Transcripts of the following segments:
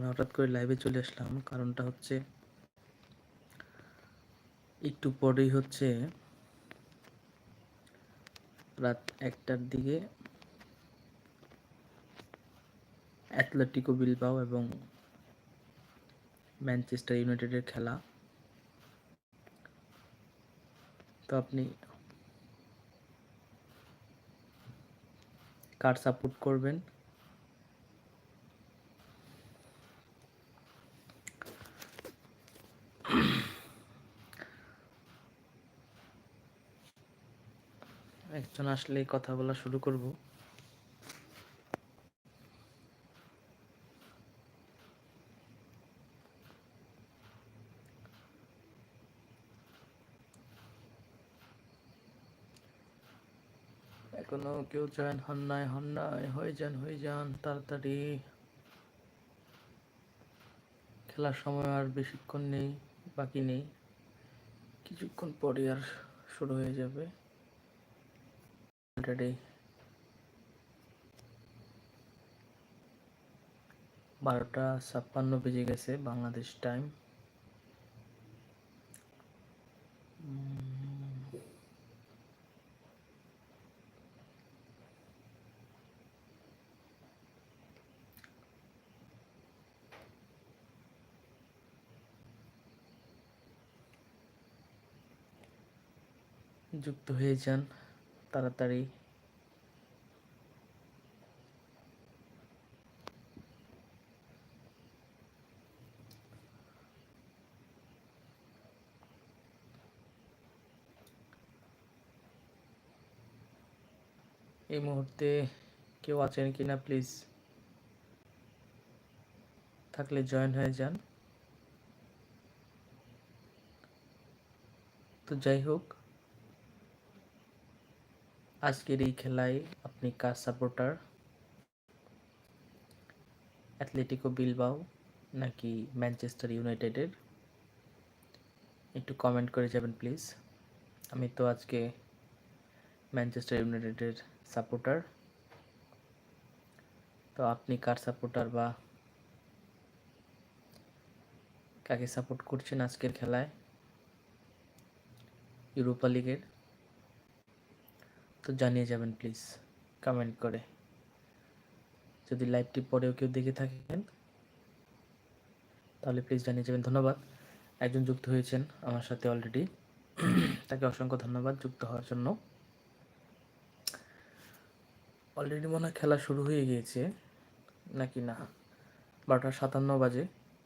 আমি হঠাৎ করে লাইভে চলে আসলাম। কারণটা হচ্ছে, একটু পরেই হচ্ছে রাত একটার দিকে অ্যাথলেটিকো বিলবাও এবং ম্যানচেস্টার ইউনাইটেডের খেলা। তো আপনি কার সাপোর্ট করবেন? একজন আসলে কথা বলা শুরু করব। এখনও কেউ জয়েন হন নাই হন নাই, হয়ে যান হয়ে যান, তাড়াতাড়ি। খেলার সময় আর বেশিক্ষণ নেই, বাকি নেই। কিছুক্ষণ পরে আর শুরু হয়ে যাবে। অলরেডি বারোটা ছাপ্পান্ন বেজে গেছে বাংলাদেশ টাইম যুক্ত হয়ে যান। তাড়াতাড়ি। এই মুহূর্তে কেউ আছেন কিনা প্লিজ থাকলে জয়েন হয়ে যান। তো যাই হোক আজকের এই খেলায় আপনি কার সাপোর্টার? অ্যাথলেটিকো বিলবাও নাকি ম্যানচেস্টার ইউনাইটেডের? একটু কমেন্ট করে যাবেন, প্লিজ। আমি তো আজকে ম্যানচেস্টার ইউনাইটেডের সাপোর্টার। তো আপনি কার সাপোর্টার বা কাকে সাপোর্ট করছেন আজকের খেলায়? ইউরোপা লিগের? তো জানিয়ে যাবেন প্লিজ কমেন্ট করে। যদি লাইভটি পরেও কেউ দেখে থাকেন, তাহলে প্লিজ জানিয়ে যাবেন, ধন্যবাদ। একজন যুক্ত হয়েছেন আমার সাথে অলরেডি তাকে অসংখ্য ধন্যবাদ যুক্ত হওয়ার জন্য। অলরেডি মনে হয় খেলা শুরু হয়ে গিয়েছে, নাকি না? বারোটা সাতান্ন বাজে,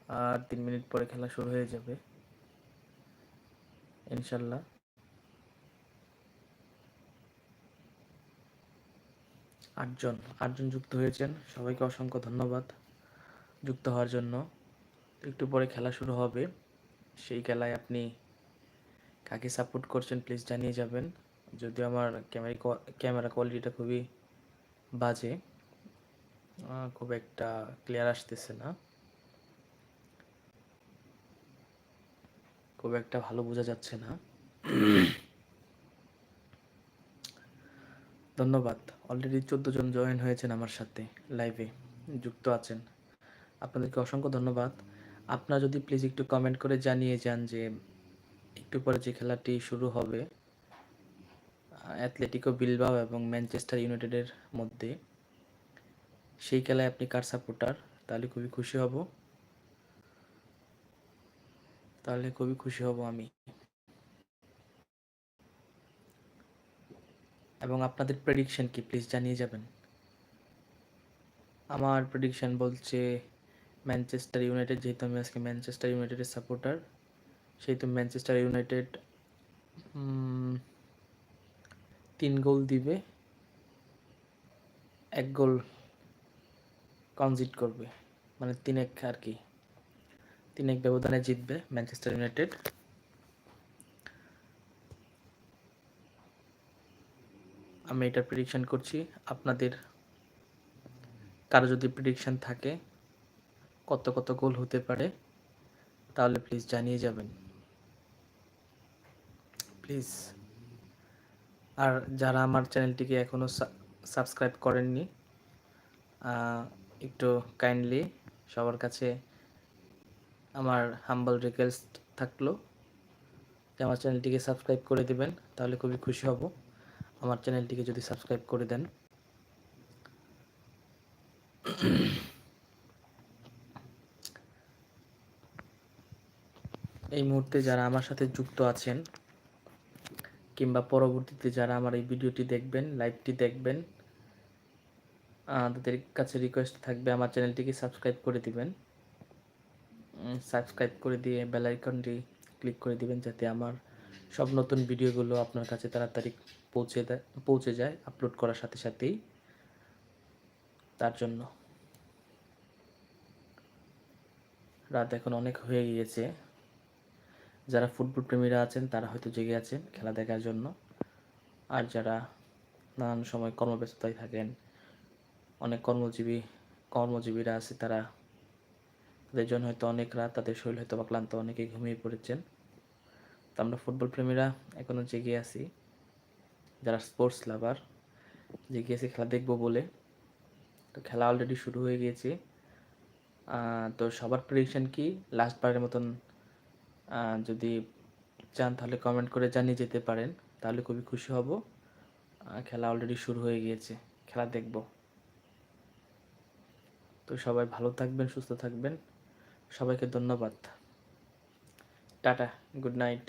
আর তিন মিনিট পরে খেলা শুরু হয়ে যাবে। ইনশাল্লাহ। আটজন আটজন যুক্ত হয়েছেন। সবাইকে অসংখ্য ধন্যবাদ যুক্ত হওয়ার জন্য। একটু পরে খেলা শুরু হবে। সেই খেলায় আপনি কাকে সাপোর্ট করছেন প্লিজ জানিয়ে যাবেন। যদিও আমার ক্যামেরা ক্যামেরা কোয়ালিটিটা খুবই বাজে। খুব একটা ক্লিয়ার আসতেছে না। খুব একটা ভালো বোঝা যাচ্ছে না। ধন্যবাদ। অলরেডি চোদ্দ জন জয়েন হয়েছেন আমার সাথে লাইভে যুক্ত আছেন। আপনাদেরকে অসংখ্য ধন্যবাদ। আপনারা যদি প্লিজ একটু কমেন্ট করে জানিয়ে যান যে একটু পরে যে খেলাটি শুরু হবে অ্যাথলেটিকো বিলবাও এবং ম্যানচেস্টার ইউনাইটেডের মধ্যে, সেই খেলায় আপনি কার সাপোর্টার তাহলে খুবই খুশি হব। তাহলে খুবই খুশি হব আমি। এবং আপনাদের প্রেডিকশন কি? প্লিজ জানিয়ে যাবেন। আমার প্রেডিকশন বলছে ম্যানচেস্টার ইউনাইটেড যেহেতু আমি আজকে ম্যানচেস্টার ইউনাইটেডের সাপোর্টার সেহেতু ম্যানচেস্টার ইউনাইটেড তিন গোল দিবে, এক গোল কনজিট করবে। মানে তিন এক আর কি। তিন এক ব্যবধানে জিতবে ম্যানচেস্টার ইউনাইটেড আমি এটা প্রিডিকশন করছি। আপনাদের কারও যদি প্রিডিকশন থাকে, কত কত গোল হতে পারে, তাহলে প্লিজ জানিয়ে যাবেন। প্লিজ আর যারা আমার চ্যানেলটিকে এখনও সাবস্ক্রাইব করেননি একটু কাইন্ডলি সবার কাছে আমার হাম্বল রিকোয়েস্ট থাকল যে আমার চ্যানেলটিকে সাবস্ক্রাইব করে দিবেন, তাহলে খুবই খুশি হব। আমার চ্যানেলটিকে যদি সাবস্ক্রাইব করে দেন। এই মুহূর্তে যারা আমার সাথে যুক্ত আছেন, কিংবা পরবর্তীতে যারা আমার এই ভিডিওটি দেখবেন, লাইভটি দেখবেন তাদের কাছে রিকোয়েস্ট থাকবে আমার চ্যানেলটিকে সাবস্ক্রাইব করে দিবেন। সাবস্ক্রাইব করে দিয়ে বেল আইকনটি ক্লিক করে দিবেন যাতে আমার সব নতুন ভিডিওগুলো আপনার কাছে তাড়াতাড়ি পৌঁছে দেয়, পৌঁছে যায় আপলোড করার সাথে সাথেই তার জন্য। রাত এখন অনেক হয়ে গিয়েছে। যারা ফুটবল প্রেমীরা আছেন, তারা হয়তো জেগে আছেন খেলা দেখার জন্য। আর যারা নানান সময় কর্মব্যস্ততায় থাকেন, অনেক কর্মজীবী, কর্মজীবীরা আছে, তারা, তাদের জন্য হয়তো অনেক রাত, তাদের শরীর হয়তো বা ক্লান্ত অনেকেই ঘুমিয়ে পড়েছেন। তো আমরা ফুটবল প্রেমীরা এখনও জেগে আছি। যারা স্পোর্টস লাভার জেগে আছি খেলা দেখব বলে। তো খেলা অলরেডি শুরু হয়ে গিয়েছে। তো সবার প্রেডিকশন কি? লাস্ট বারের মতন যদি চান তাহলে কমেন্ট করে জানিয়ে যেতে পারেন। তাহলে খুবই খুশি হব। খেলা অলরেডি শুরু হয়ে গিয়েছে। খেলা দেখব। তো সবাই ভালো থাকবেন, সুস্থ থাকবেন। সবাইকে ধন্যবাদ। Tata good night